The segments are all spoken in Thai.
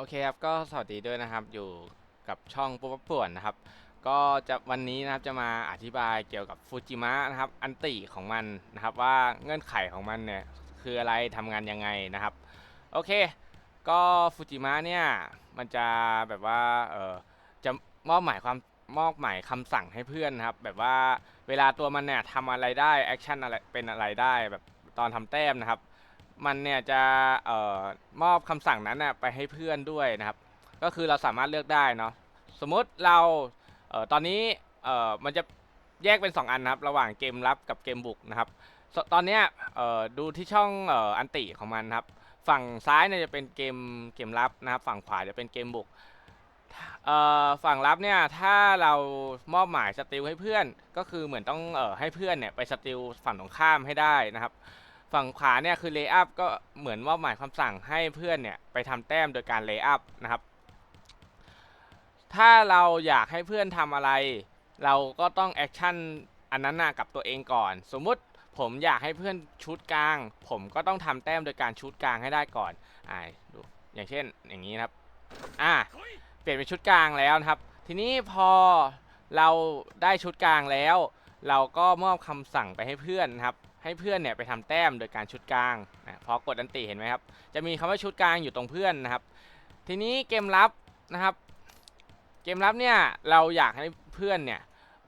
โอเคครับก็สวัสดีด้วยนะครับอยู่กับช่องปุ๊บป่วนนะครับ ก็จะวันนี้นะครับจะมาอธิบายเกี่ยวกับฟูจิมะนะครับ อันติของมันนะครับ ว่าเงื่อนไขของมันเนี่ยคืออะไรทำงานยังไงนะครับ โอเค ก็ฟูจิมะเนี่ยมันจะแบบว่าเออจะมอบหมายความมอบหมายคำสั่งให้เพื่อนนะครับ แบบว่าเวลาตัวมันเนี่ยทำอะไรได้แอคชั่นอะไรเป็นอะไรได้แบบตอนทำแต้มนะครับ มันเนี่ยจะเอ่อมอบคำสั่งนั้นน่ะไปให้เพื่อนด้วยนะครับ ก็คือเราสามารถเลือกได้เนาะสมมติเราเอ่อตอนนี้เอ่อมันจะแยกเป็น 2 อันนะครับ ระหว่างเกมรับกับเกมบุกนะครับสตอนเนี้ยเอ่อดูที่ช่องเอ่ออันติของมันนะครับ ฝั่งซ้ายเนี่ยจะเป็นเกมเกมรับนะครับ ฝั่งขวาจะเป็นเกมบุกเอ่อฝั่งรับเนี่ยถ้าเรามอบหมายสติลให้เพื่อนก็คือเหมือนต้องเอ่อให้เพื่อนเนี่ยไปสติลฝั่งตรงข้ามให้ได้นะครับ ฝั่งขวาเนี่ยคือเลย์อัพก็เหมือนมอบหมายคำสั่งให้เพื่อนเนี่ยไปทำแต้มโดยการเลย์อัพนะครับ ถ้าเราอยากให้เพื่อนทำอะไร เราก็ต้องแอคชั่นอันนั้นนะกับตัวเองก่อน สมมุติผมอยากให้เพื่อนชุดกลาง ผมก็ต้องทำแต้มโดยการชุดกลางให้ได้ก่อนอ่าดูอย่างเช่นอย่างนี้นะครับอ่าเปลี่ยนเป็นชุดกลางแล้วนะครับ ทีนี้พอเราได้ชุดกลางแล้ว เราก็มอบคำสั่งไปให้เพื่อนนะครับ ให้เพื่อนเนี่ยไปทำแต้มโดยการชุดกลางนะพอกดอันติเห็นไหมครับ จะมีคำว่าชุดกลางอยู่ตรงเพื่อนนะครับ ทีนี้เกมลับนะครับ เกมลับเนี่ยเราอยากให้เพื่อนเนี่ย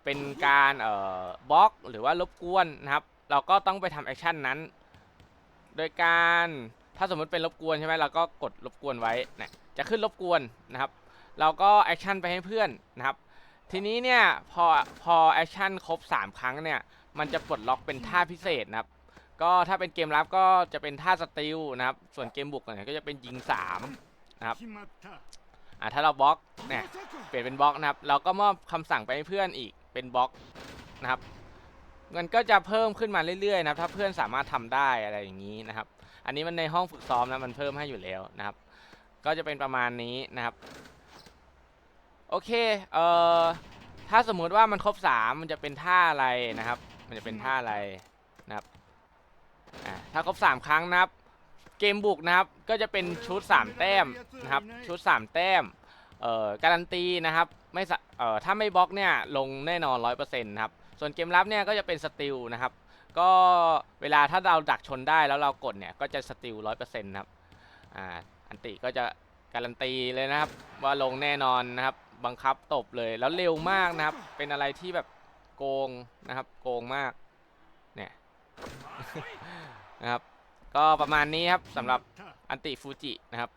เป็นการเอ่อบล็อกหรือว่ารบกวนนะครับ เราก็ต้องไปทำแอคชั่นนั้น โดยการถ้าสมมติเป็นรบกวนใช่ไหมเราก็กดรบกวนไว้นี่ยจะขึ้นรบกวนนะครับ เราก็แอคชั่นไปให้เพื่อนนะครับ ทีนี้เนี่ยพอพอแอคชั่นครบ 3 ครั้งเนี่ย มันจะปลดล็อกเป็นท่าพิเศษนะครับ ก็ถ้าเป็นเกมรับก็จะเป็นท่าสติลนะครับ ส่วนเกมบุกเนี่ยก็จะเป็นยิง3นะครับอ่าถ้าเราบล็อกเนี่ยเปลี่ยนเป็นบล็อกนะครับ เราก็มอบคำสั่งไปให้เพื่อนอีกเป็นบล็อกนะครับมันก็จะเพิ่มขึ้นมาเรื่อยๆนะครับ ถ้าเพื่อนสามารถทำได้อะไรอย่างนี้นะครับ อันนี้มันในห้องฝึกซ้อมนะมันเพิ่มให้อยู่แล้วนะครับ ก็จะเป็นประมาณนี้นะครับ โอเคเอ่อถ้าสมมุติว่ามันครบสามมันจะเป็นท่าอะไรนะครับ มันจะเป็นท่าอะไรนะครับอ่าถ้าครบสามครั้งนะครับ เกมบุกนะครับก็จะเป็นชุดสามแต้มนะครับ ชุดสามแต้มเอ่อการันตีนะครับไม่สะเอ่อถ้าไม่บล็อกเนี่ยลงแน่นอนร้อยเปอร์เซ็นต์ครับส่วนเกมรับเนี่ยก็จะเป็นสติลนะครับ ก็เวลาถ้าเราดักชนได้แล้วเรากดเนี่ยก็จะสติลร้อยเปอร์เซ็นต์ครับอ่าอันติก็จะการันตีเลยนะครับ ว่าลงแน่นอนนะครับ บังคับตบเลยแล้วเร็วมากนะครับ เป็นอะไรที่แบบ โกงนะครับ โกงมากเนี่ยนะครับ ก็ประมาณนี้ครับสำหรับอันติฟูจินะครับ